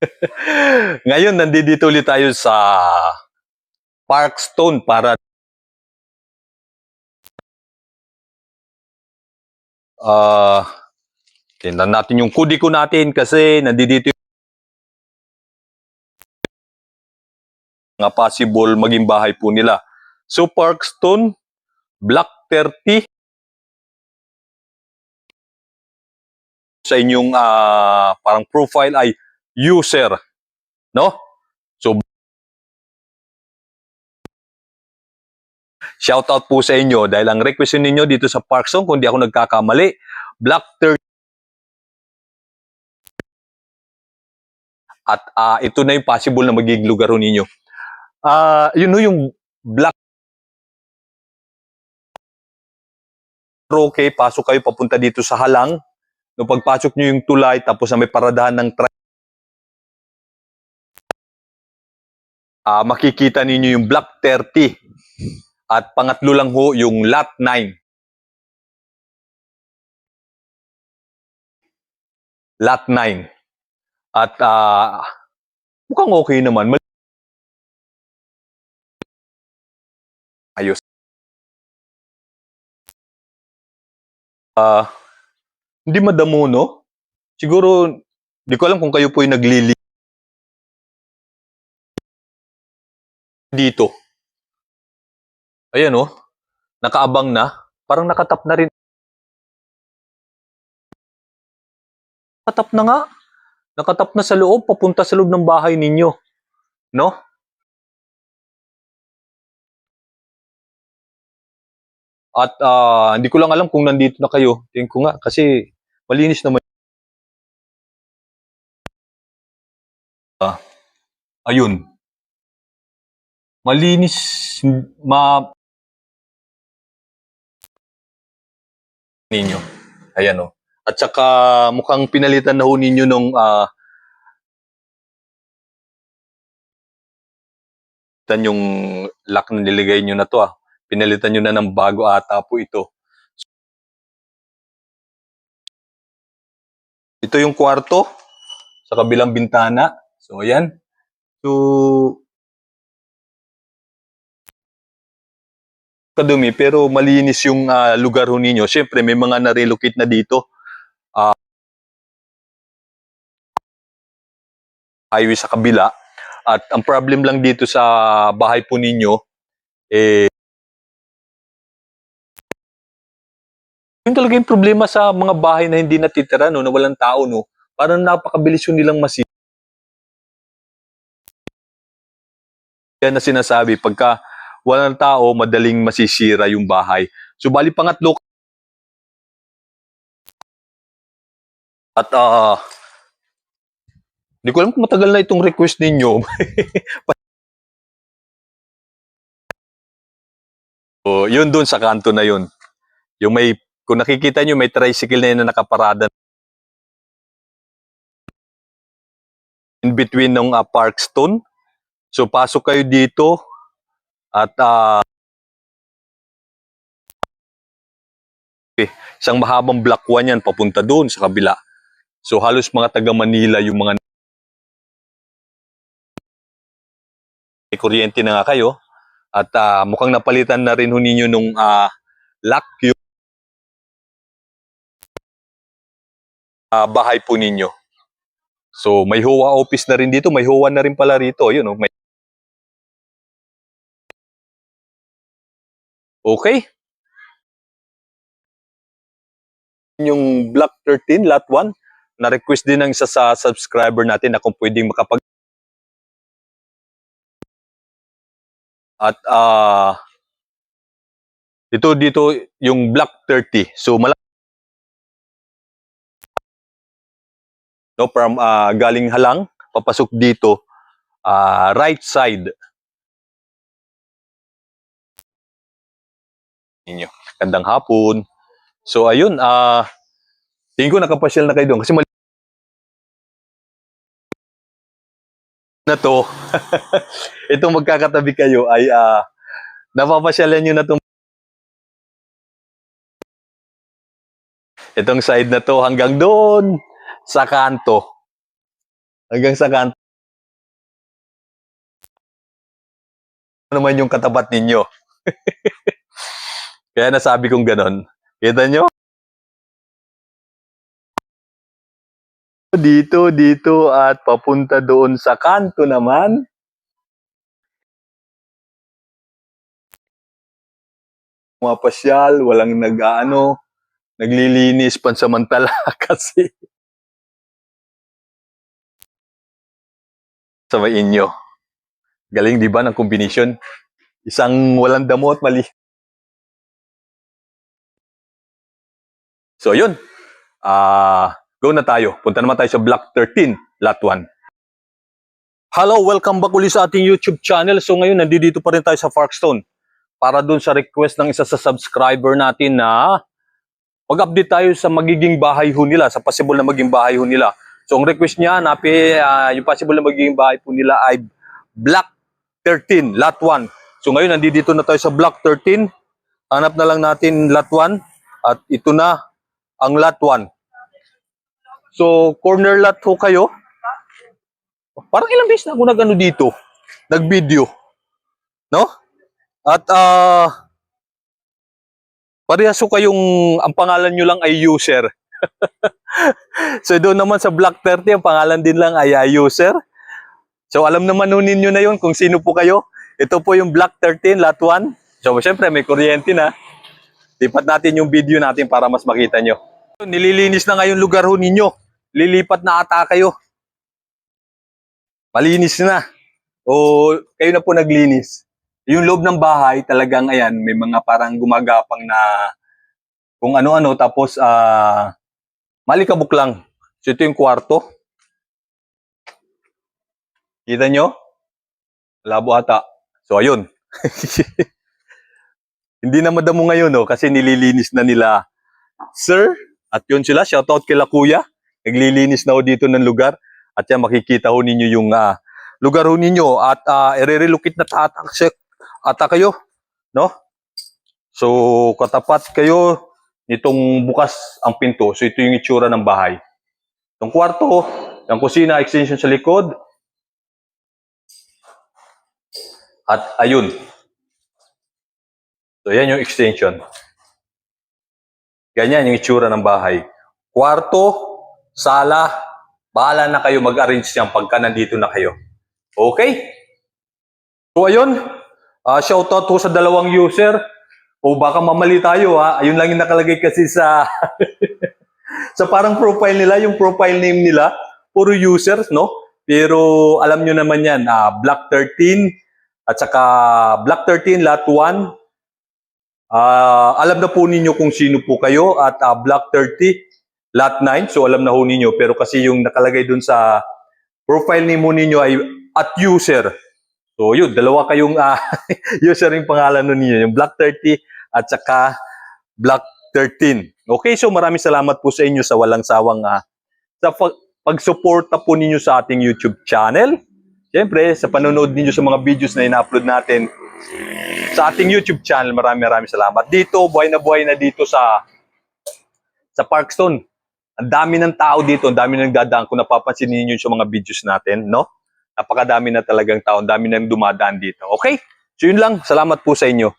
Ngayon, nandito ulit tayo sa Parkstone para ah tingnan natin yung kudiko natin kasi nandito yung mga possible maging bahay po nila. So, Parkstone, Block 30, sa inyong ah, parang profile ay user, no? So shout out po sa inyo dahil ang request ninyo dito sa Parkstone kung di ako nagkakamali, Black 30 at ah, ito na yung possible na magiging lugar ninyo. Ah, yun ho yung Black okay, pasok kayo papunta dito sa Halang. No pagpasok nyo yung tulay tapos na may paradahan ng tra- Ah, makikita ninyo yung Block 30. At pangatlo lang ho yung Lot 9. Lot 9. At ah, mukhang okay naman. Ayos. Ah, hindi madamo, no? Siguro, di ko alam kung kayo po yung naglili dito. Ayan, oh. Nakaabang na. Parang nakatap na rin. Nakatap na nga. Nakatap na sa loob, papunta sa loob ng bahay ninyo. No? At ah, hindi ko lang alam kung nandito na kayo. Tingin ko nga kasi malinis naman. Ah, ayun. Malinis, ma ninyo. Ayan oh. At saka mukhang pinalitan na ho ninyo nung ah tan yung lock na niligay nyo na to ah. Pinalitan nyo na ng bago ata po ito. Ito yung kwarto sa kabilang bintana. So ayan. So kadumi pero malinis yung ah, lugar ho ninyo. Siyempre may mga na-relocate na dito. Ah, highway sa kabila. At ang problem lang dito sa bahay po ninyo, eh, yun talaga yung problema sa mga bahay na hindi natitira, no, na walang tao, no. Parang napakabilis yun nilang masi. Yan na sinasabi, pagka walang tao, madaling masisira yung bahay. So, bali pangatlo, at ah, hindi ko alam kung matagal na itong request ninyo. so, yun dun sa kanto na yun. Yung may, kung nakikita nyo, may tricycle na yun na nakaparada in between ng uh, Parkstone. So, pasok kayo dito at eh, isang mahabang block 1 yan papunta doon sa kabila. So, halos mga taga Manila yung mga may kuryente na nga kayo. At ah, mukhang napalitan na rin ho ninyo nung ah, lock yung ah, bahay po ninyo. So, may HOA office na rin dito. May HOA na rin pala rito. Yun, oh, may... Okay. Yung Block 13, Lot 1, na-request din ng isa sa subscriber natin na kung pwedeng makapag At ah ito dito yung block 30. So mala no from ah, galing halang papasok dito ah, right side ninyo. Gandang hapon. So ayun ah tingin ko nakapasyal na kayo doon kasi mali na to. Itong magkakatabi kayo ay ah napapasyalan nyo na itong itong side na to hanggang doon sa kanto. Hanggang sa kanto. Ano naman yung katapat ninyo? Kaya nasabi kong ganon. Kita nyo? Dito, dito, at papunta doon sa kanto naman. Mga pasyal, walang nag-ano, naglilinis pansamantala kasi sa may inyo. Galing di ba ng combination? Isang walang damo at mali. So yun. Ah, go na tayo. Punta naman tayo sa Block 13, Lot 1. Hello, welcome back ulit sa ating YouTube channel. So ngayon, nandito pa rin tayo sa Parkstone para dun sa request ng isa sa subscriber natin na mag-update tayo sa magiging bahay ho nila, sa possible na maging bahay ho nila. So ang request niya, napi, ah, yung possible na magiging bahay po nila ay Block 13, Lot 1. So ngayon, nandito na tayo sa Block 13. Hanap na lang natin Lot 1 at ito na ang Lot 1. So, corner lot ho kayo. Parang ilang beses na ako nag-ano dito, nag-video. No? At ah parehas ho kayong ang pangalan nyo lang ay user. so doon naman sa Block 30, ang pangalan din lang ay ah, user. So alam naman ho ninyo na yun kung sino po kayo. Ito po yung Block 13, Lot 1. So syempre may kuryente na. Lipat natin yung video natin para mas makita nyo. Nililinis na ngayon lugar ho ninyo. Lilipat na ata kayo. Malinis na. O kayo na po naglinis. Yung loob ng bahay talagang ayan, may mga parang gumagapang na kung ano-ano tapos ah malikabok lang. So ito yung kwarto. Kita nyo? Labo ata. So ayun. Hindi na madamo ngayon no kasi nililinis na nila Sir at yun sila shoutout kila Kuya. Naglilinis na ho dito ng lugar at yan makikita ho ninyo yung ah, lugar ho ninyo at uh, irerelocate na ta- ata, kayo no? So katapat kayo nitong bukas ang pinto. So ito yung itsura ng bahay. Itong kwarto, yung kusina, extension sa likod. At ayun. So yan yung extension. Ganyan yung itsura ng bahay. Kwarto, sala, bahala na kayo mag-arrange niyan pagka nandito na kayo. Okay? So ayun, uh, shoutout po sa dalawang user. O baka mamali tayo ha. Ayun lang yung nakalagay kasi sa sa parang profile nila, yung profile name nila, puro users, no? Pero alam nyo naman yan, ah, Black 13 at saka Black 13 Lot 1. Ah, alam na po ninyo kung sino po kayo at ah, Black 30 Lot 9. So alam na ho ninyo pero kasi yung nakalagay dun sa profile name mo ninyo ay at user. So yun, dalawa kayong ah, user yung pangalan nun ninyo, yung Black 30 at saka Black 13. Okay, so maraming salamat po sa inyo sa walang sawang ah, sa pag- pagsuporta po ninyo sa ating YouTube channel. Siyempre, sa panonood ninyo sa mga videos na ina-upload natin sa ating YouTube channel. Maraming maraming salamat. Dito, buhay na buhay na dito sa sa Parkstone. Ang dami ng tao dito, ang dami nang dadaan kung napapansin ninyo sa mga videos natin, no? Napakadami na talagang tao, ang dami nang dumadaan dito. Okay? So yun lang, salamat po sa inyo.